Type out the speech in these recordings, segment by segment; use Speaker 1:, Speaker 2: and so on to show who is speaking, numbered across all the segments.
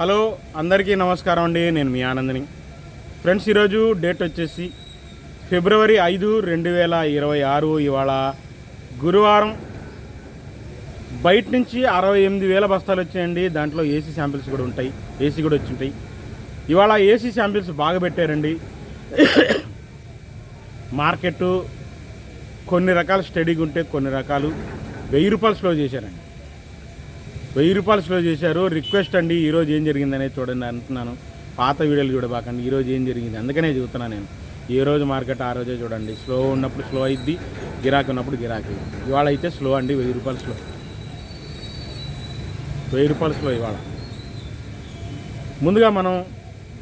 Speaker 1: Hello అందరికీ నమస్కారం అండి. నేను మీ ఆనందని. ఫ్రెండ్స్ ఈరోజు డేట్ వచ్చేసి ఫిబ్రవరి ఐదు రెండు వేల ఇరవై ఆరు. ఇవాళ గురువారం. బయట నుంచి అరవై ఎనిమిది వేల బస్తాలు వచ్చాయండి. దాంట్లో ఏసీ శాంపిల్స్ కూడా ఉంటాయి. ఏసీ కూడా వచ్చి ఉంటాయి. ఇవాళ ఏసీ శాంపిల్స్ బాగా పెట్టారండి. మార్కెట్ కొన్ని రకాలు స్టడీగా ఉంటే కొన్ని రకాలు వెయ్యి రూపాయలు స్లో చేశారండి. వెయ్యి రూపాయలు స్లో చేశారు. రిక్వెస్ట్ అండి ఈరోజు ఏం జరిగిందనేది చూడండి అంటున్నాను. పాత వీడియోలు చూడబాకండి ఈరోజు ఏం జరిగింది? అందుకనే చెబుతున్నాను నేను. ఏ రోజు మార్కెట్ ఆ రోజే చూడండి. స్లో ఉన్నప్పుడు స్లో అయింది గిరాకీ ఉన్నప్పుడు గిరాకీ. ఇవాళ అయితే స్లో అండి వెయ్యి రూపాయలు స్లో. వెయ్యి రూపాయలు స్లో ఇవాళ. ముందుగా మనం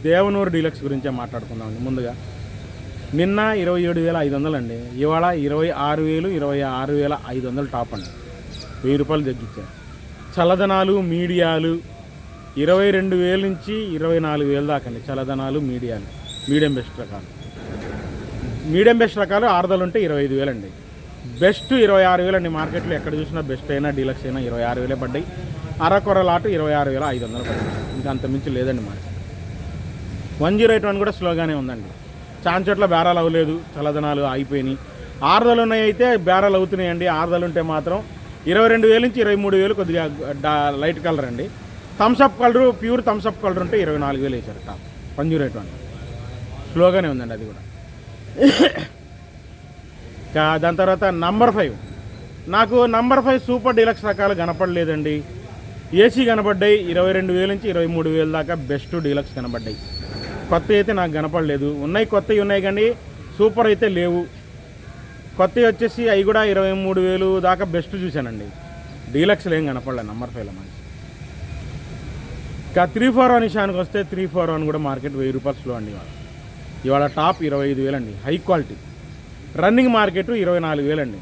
Speaker 1: దేవనూరు డీలక్స్ గురించే మాట్లాడుకుందామండి ముందుగా. నిన్న ఇరవై ఏడు వేల ఐదు వందలు అండి. ఇవాళ ఇరవై ఆరు వేలు ఇరవై ఆరు వేల ఐదు వందలు టాప్ అండి. వెయ్యి రూపాయలు తగ్గించారు. చల్లదనాలు మీడియాలు. ఇరవై రెండు వేల నుంచి ఇరవై నాలుగు వేల దాకా అండి. చల్లదనాలు మీడియాలు. మీడియం బెస్ట్ రకాలు. మీడియం బెస్ట్ రకాలు ఆరుదలు ఉంటే ఇరవై ఐదు వేలండి బెస్ట్ ఇరవై ఆరు వేలు అండి. మార్కెట్లో ఎక్కడ చూసినా బెస్ట్ అయినా డీలక్స్ అయినా ఇరవై ఆరు వేలే పడ్డాయి. అరకొర లాటు ఇరవై ఆరు వేల ఐదు వందలు పడ్డాయి. ఇంకా అంత మించి లేదండి market. One zero eight one కూడా స్లోగానే ఉందండి. చాలా చోట్ల బేరాలు అవ్వలేదు. చల్లదనాలు ఆగిపోయినాయి. ఆరుదలు ఉన్నాయి అయితే బేరాలు అవుతున్నాయండి. ఆరుదలు ఉంటే మాత్రం ఇరవై రెండు వేల నుంచి ఇరవై మూడు వేలు కొద్దిగా డా- లైట్ కలర్ అండి. Thums Up colour pure Thums Up colour ఉంటే ఇరవై నాలుగు వేలు వేశారు top. One zero eight one స్లోగానే ఉందండి అది కూడా. ఇంకా దాని తర్వాత నంబర్ ఫైవ్ నాకు నంబర్ ఫైవ్ సూపర్ డీలక్స్ రకాలు కనపడలేదండి. ఏసీ కనపడ్డాయి ఇరవై రెండు వేల నుంచి ఇరవై మూడు వేల దాకా బెస్ట్ డీలక్స్ కనపడ్డాయి. కొత్త అయితే నాకు కనపడలేదు. ఉన్నాయి కొత్తవి ఉన్నాయి కానీ సూపర్ అయితే లేవు. కొత్తవి వచ్చేసి అవి కూడా ఇరవై మూడు వేలు దాకా బెస్ట్ చూశానండి. డీలక్స్లు ఏం కనపడలేదు నంబర్ ఫైవ్లో మనకి ఇంకా త్రీ ఫోర్ వన్ విషయానికి వస్తే త్రీ ఫోర్ వన్ కూడా మార్కెట్ వెయ్యి రూపాయలు స్లో అండి ఇవాళ. ఇవాళ టాప్ ఇరవై ఐదు వేలండి హై క్వాలిటీ. రన్నింగ్ మార్కెట్ ఇరవై నాలుగు వేలండి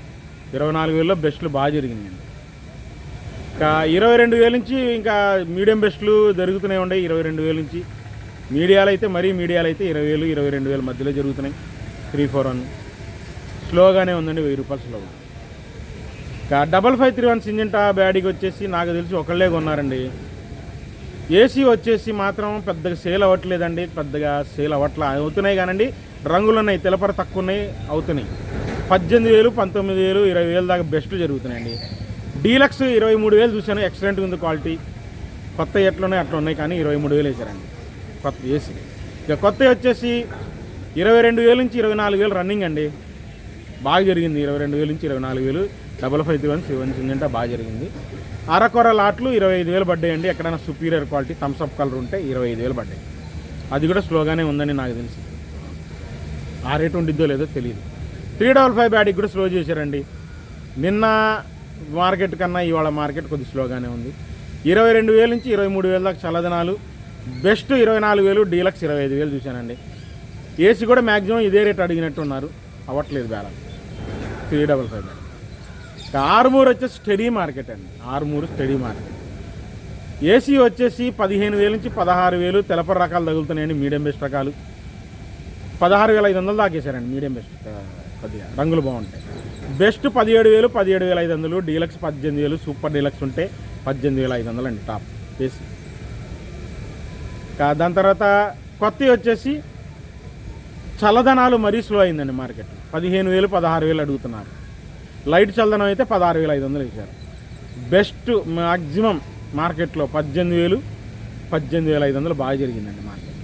Speaker 1: ఇరవై నాలుగు వేలలో బెస్ట్లు బాగా జరిగిందండి ఇంకా ఇరవై రెండు వేల నుంచి ఇంకా మీడియం బెస్ట్లు జరుగుతూనే ఉన్నాయి ఇరవై రెండు వేల నుంచి. మీడియాలు అయితే మరీ మీడియాలు అయితే ఇరవై వేలు ఇరవై రెండు వేల మధ్యలో జరుగుతున్నాయి. Three four one. స్లోగానే ఉందండి వెయ్యి రూపాయలు స్లో. ఇంకా double five three one Syngenta బ్యాడీకి వచ్చేసి నాకు తెలిసి ఒకళ్ళే కొన్నారండి. ఏసీ వచ్చేసి మాత్రం పెద్దగా సేల్ అవ్వట్లేదండి పెద్దగా సేల్ అవ్వట్లే అవుతున్నాయి కానండి రంగులు ఉన్నాయి తెలపర తక్కువ ఉన్నాయి అవుతున్నాయి. పద్దెనిమిది వేలు పంతొమ్మిది వేలు ఇరవై వేలు దాకా బెస్ట్ జరుగుతున్నాయండి. డీలక్స్ ఇరవై మూడు వేలు చూశాను ఎక్సలెంట్గా ఉంది క్వాలిటీ. కొత్త ఎట్లున్నాయి అట్లా ఉన్నాయి కానీ ఇరవై మూడు వేలు వేసారండి. కొత్త ఏసీ. ఇక కొత్త వచ్చేసి ఇరవై రెండు వేలు నుంచి ఇరవై నాలుగు వేలు రన్నింగ్ అండి. బాగా జరిగింది. ఇరవై రెండు వేలు నుంచి ఇరవై నాలుగు వేలు. Double five three one seven Syngenta బాగా జరిగింది. అరకొర లాట్లు ఇరవై ఐదు వేలు పడ్డాయండి. ఎక్కడైనా సుపీరియర్ క్వాలిటీ థమ్స్అప్ కలర్ ఉంటే ఇరవై ఐదు వేలు పడ్డాయి. అది కూడా స్లోగానే ఉందని నాకు తెలిసి. ఆ రేట్ ఉండిద్దో లేదో తెలియదు త్రీ డబల్ ఫైవ్ బ్యాడీకి కూడా స్లో చేశారండి. నిన్న మార్కెట్ కన్నా ఇవాళ మార్కెట్ కొద్ది స్లోగానే ఉంది. ఇరవై రెండు వేల నుంచి ఇరవై మూడు వేల దాకా చల్లదనాలు. బెస్ట్ ఇరవై నాలుగు వేలు డీలక్స్ ఇరవై ఐదు వేలు చూశానండి. ఏసీ కూడా మ్యాక్సిమం ఇదే రేట్ అడిగినట్టు ఉన్నారు అవ్వట్లేదు balance three double five madam. Armoor వచ్చేసి స్టడీ మార్కెట్ అండి. Armoor study market. ఏసీ వచ్చేసి పదిహేను వేల నుంచి పదహారు వేలు తెలపర రకాలు తగులుతున్నాయండి మీడియం బెస్ట్ రకాలు. పదహారు వేల ఐదు వందలు దాకేశారండి మీడియం బెస్ట్ కొద్దిగా రంగులు బాగుంటాయి. బెస్ట్ పదిహేడు వేలు పదిహేడు వేల ఐదు వందలు డీలక్స్ పద్దెనిమిది వేలు సూపర్ డీలక్స్ ఉంటే పద్దెనిమిది వేల ఐదు వందలు అండి టాప్. ఏసీ. దాని తర్వాత కొత్తవి వచ్చేసి చల్లదనాలు మరీ స్లో అయిందండి మార్కెట్ పదిహేను వేలు పదహారు వేలు అడుగుతున్నారు. లైట్ చల్లదనం అయితే పదహారు వేల ఐదు వందలు ఇచ్చారు బెస్ట్ మ్యాక్సిమం మార్కెట్లో పద్దెనిమిది వేలు పద్దెనిమిది వేల ఐదు వందలు బాగా జరిగిందండి మార్కెట్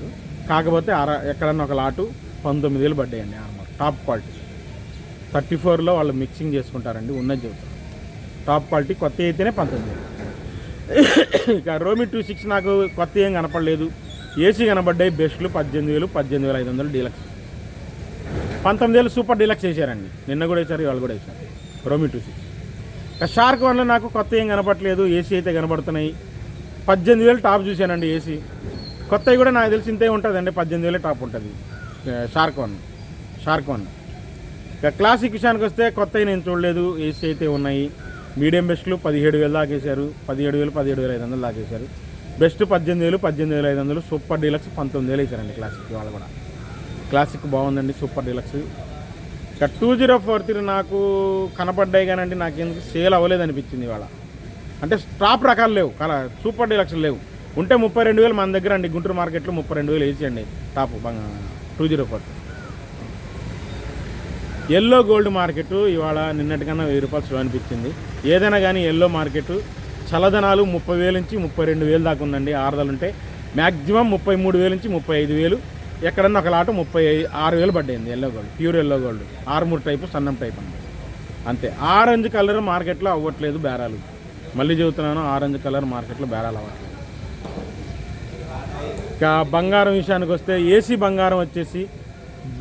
Speaker 1: కాకపోతే అర ఎక్కడన్నా ఒక లాటు పంతొమ్మిది వేలు పడ్డాయండి ఆర్మర్ టాప్ క్వాలిటీ థర్టీ ఫోర్లో వాళ్ళు మిక్సింగ్ చేసుకుంటారండి ఉన్నది చెబుతారు టాప్ క్వాలిటీ కొత్త అయితేనే పంతొమ్మిది వేలు. ఇక రోమి టూ సిక్స్ నాకు కొత్త ఏం కనపడలేదు. ఏసీ కనబడ్డాయి బెస్ట్లు పద్దెనిమిది వేలు పద్దెనిమిది వేల ఐదు వందలు డీలక్స్ పంతొమ్మిది వేలు సూపర్ డీలక్స్ వేసారండి నిన్న కూడా వేశారు ఇవాళ కూడా వేశారు. రోమి టూ సిక్స్. ఇక షార్క్ వన్లో నాకు కొత్త ఏం కనపడలేదు ఏసీ అయితే కనబడుతున్నాయి. పద్దెనిమిది వేలు టాప్ చూశానండి ఏసీ. కొత్తవి కూడా నాకు తెలిసి ఇంతే ఉంటుందండి పద్దెనిమిది వేలే టాప్ ఉంటుంది. Shark one shark one. ఇక క్లాసిక్ విషయానికి వస్తే కొత్తవి నేను చూడలేదు ఏసీ అయితే ఉన్నాయి. మీడియం బెస్ట్లు పదిహేడు వేలు దాకేశారు పదిహేడు వేలు పదిహేడు వేల ఐదు వందలు దాకేశారు బెస్ట్ పద్దెనిమిది వేలు పద్దెనిమిది వేల ఐదు వందలు సూపర్ డీలక్స్ పంతొమ్మిది వేలు వేసారండి క్లాసిక్ వాళ్ళు కూడా. క్లాసిక్ బాగుందండి సూపర్ డీలక్స్. ఇక టూ జీరో ఫోర్ త్రీ నాకు కనపడ్డాయి కానీ నాకు ఎందుకు సేల్ అవ్వలేదు అనిపించింది ఇవాళ. అంటే టాప్ రకాలు లేవు కల సూపర్ డీలక్స్ లేవు. ఉంటే ముప్పై రెండు వేలు మన దగ్గర అండి గుంటూరు మార్కెట్లో ముప్పై రెండు వేలు వేసేయండి top two zero four. Yellow gold market ఇవాళ నిన్నటికన్నా వెయ్యి రూపాయలు స్లో అనిపించింది. ఏదైనా కానీ ఎల్లో మార్కెట్ చల్లదనాలు ముప్పై వేలు నుంచి ముప్పై రెండు వేలు దాకా ఉందండి ఆరుదలు ఉంటే. మ్యాక్సిమం ముప్పై మూడు వేలు నుంచి ముప్పై ఐదు వేలు ఎక్కడన్నా ఒక లాట ముప్పై ఆరు వేలు పడ్డాయింది yellow gold pure yellow gold Armoor type సన్నం టైప్ అండి. అంతే. ఆరెంజ్ కలర్ మార్కెట్లో అవ్వట్లేదు బేరాలు. మళ్ళీ చెబుతున్నాను ఆరెంజ్ కలర్ మార్కెట్లో బేరాలు అవ్వట్లేదు. ఇక బంగారం విషయానికి వస్తే ఏసీ బంగారం వచ్చేసి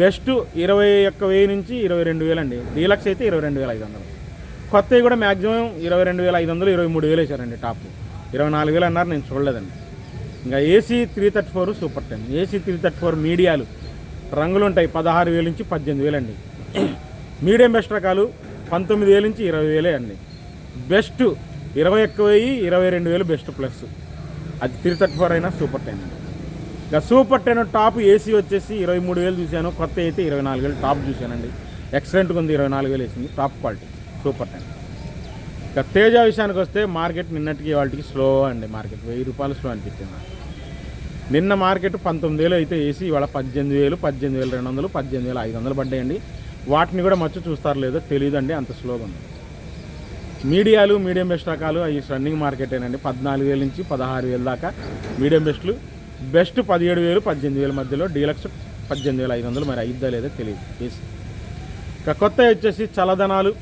Speaker 1: బెస్ట్ ఇరవై ఒక్క వెయ్యి నుంచి ఇరవై రెండు వేలు అండి. డీలక్స్ అయితే ఇరవై రెండు వేల ఐదు వందలు. కొత్తవి కూడా మ్యాక్సిమం ఇరవై రెండు వేల ఐదు వందలు ఇరవై మూడు వేలు వేశారండి టాప్. ఇరవై నాలుగు వేలు అన్నారు నేను చూడలేదండి. ఇంకా AC three thirty four super ten AC three thirty four మీడియాలు రంగులు ఉంటాయి పదహారు వేలు నుంచి పద్దెనిమిది వేలు అండి. మీడియం బెస్ట్ రకాలు పంతొమ్మిది వేలు నుంచి ఇరవై వేలే అండి. బెస్ట్ ఇరవై ఒక్క వెయ్యి ఇరవై రెండు వేలు బెస్ట్ ప్లస్. అది త్రీ థర్టీ ఫోర్ అయినా సూపర్ టెన్ అండి ఇక సూపర్ టెన్ టాప్ ఏసీ వచ్చేసి ఇరవై మూడు వేలు చూశాను. కొత్త అయితే ఇరవై నాలుగు వేలు టాప్ చూశానండి. ఎక్సలెంట్గా ఉంది ఇరవై నాలుగు వేలు వేసింది. టాప్ క్వాలిటీ సూపర్ టెన్ ఇక తేజ విషయానికి వస్తే మార్కెట్ నిన్నటికి వాటికి స్లో అండి. మార్కెట్ వెయ్యి రూపాయలు స్లో అనిపించింది నాకు. నిన్న మార్కెట్ పంతొమ్మిది వేలు అయితే వేసి ఇవాళ పద్దెనిమిది వేలు పద్దెనిమిది వేల రెండు వందలు పద్దెనిమిది వేల ఐదు వందలు పడ్డాయండి. వాటిని కూడా మచ్చు చూస్తారో లేదో తెలియదండి అంత స్లోగా ఉంది. మీడియాలు మీడియం బెస్ట్ రకాలు అవి రన్నింగ్ మార్కెటేనండి. పద్నాలుగు వేల నుంచి పదహారు వేల దాకా మీడియం బెస్ట్లు. బెస్ట్ పదిహేడు వేలు పద్దెనిమిది వేల మధ్యలో డీలక్స్ పద్దెనిమిది వేల ఐదు వందలు మరి అయిద్దా లేదో తెలియదు. ఏసీ ఇక కొత్త వచ్చేసి చల్లదనాలు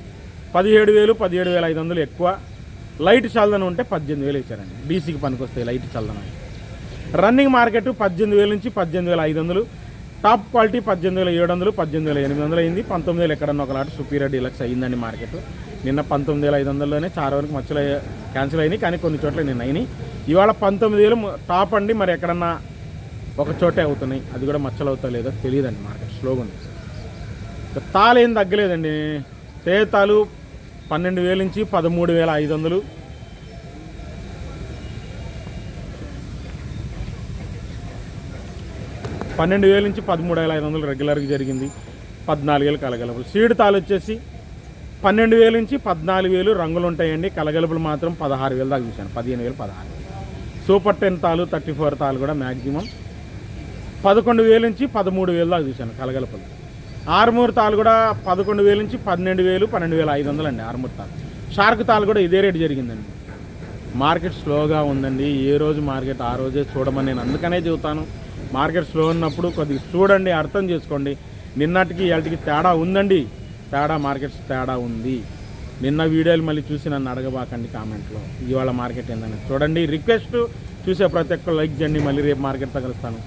Speaker 1: పదిహేడు వేలు పదిహేడు వేల ఐదు వందలు ఎక్కువ. లైట్ చల్లదనం ఉంటే పద్దెనిమిది వేలు ఇచ్చారండి. డీసీకి పనికొస్తాయి లైట్ చల్లదనాలు రన్నింగ్ మార్కెట్ పద్దెనిమిది వేల నుంచి పద్దెనిమిది వేల ఐదు వందలు. టాప్ క్వాలిటీ పద్దెనిమిది వేల ఏడు వందలు పద్దెనిమిది వేల ఎనిమిది వందలు అయింది. పంతొమ్మిది వేలు ఎక్కడన్నా ఒక లాట సుపీరియర్ డీలక్స్ అయ్యిందండి మార్కెట్. నిన్న పంతొమ్మిది వేల ఐదు వందల్లోనే చాలా వరకు మచ్చలు క్యాన్సిల్ అయినాయి. కానీ కొన్ని చోట్ల నిన్న అయినాయి. ఇవాళ పంతొమ్మిది వేలు టాప్ అండి. మరి ఎక్కడన్నా ఒక చోటే అవుతున్నాయి. అది కూడా మచ్చలు అవుతా లేదో తెలియదండి మార్కెట్. స్లోగా ఉంది. తాళేం తాలు తగ్గలేదండి. తేతాలు పన్నెండు వేల నుంచి పదమూడు వేల ఐదు వందలు. పన్నెండు వేల నుంచి పదమూడు వేల ఐదు వందలు రెగ్యులర్గా జరిగింది. పద్నాలుగు వేలు కలగలుపులు. సీడ్ తాలు వచ్చేసి పన్నెండు వేల నుంచి పద్నాలుగు వేలు రంగులు ఉంటాయండి కలగలుపులు మాత్రం పదహారు వేలు దాకా చూశాను. పదిహేను వేలు పదహారు. సూపర్ టెన్ తాలు థర్టీ ఫోర్ తాలు కూడా మ్యాక్సిమం పదకొండు వేల నుంచి పదమూడు వేలు దాకా చూశాను కలగలుపులు. ఆరుమూరు తాలు కూడా పదకొండు వేల నుంచి పన్నెండు వేలు పన్నెండు వేల ఐదు వందలు అండి ఆరుమూరు తాలు. షార్క్ తాలు కూడా ఇదే రేటు జరిగిందండి. మార్కెట్ స్లోగా ఉందండి. ఏ రోజు మార్కెట్ ఆ రోజే చూడమని నేను అందుకనే చెబుతాను. మార్కెట్ స్లో ఉన్నప్పుడు కొద్దిగా చూడండి అర్థం చేసుకోండి. నిన్నటికి ఇవాటికి తేడా ఉందండి. తేడా మార్కెట్స్ తేడా ఉంది. నిన్న వీడియోలు మళ్ళీ చూసి నన్ను అడగబాకండి కామెంట్లో. ఇవాళ మార్కెట్ ఏందని చూడండి. రిక్వెస్ట్ చూసే ప్రతి ఒక్క లైక్ చేయండి. మళ్ళీ రేపు మార్కెట్ తగలుస్తాను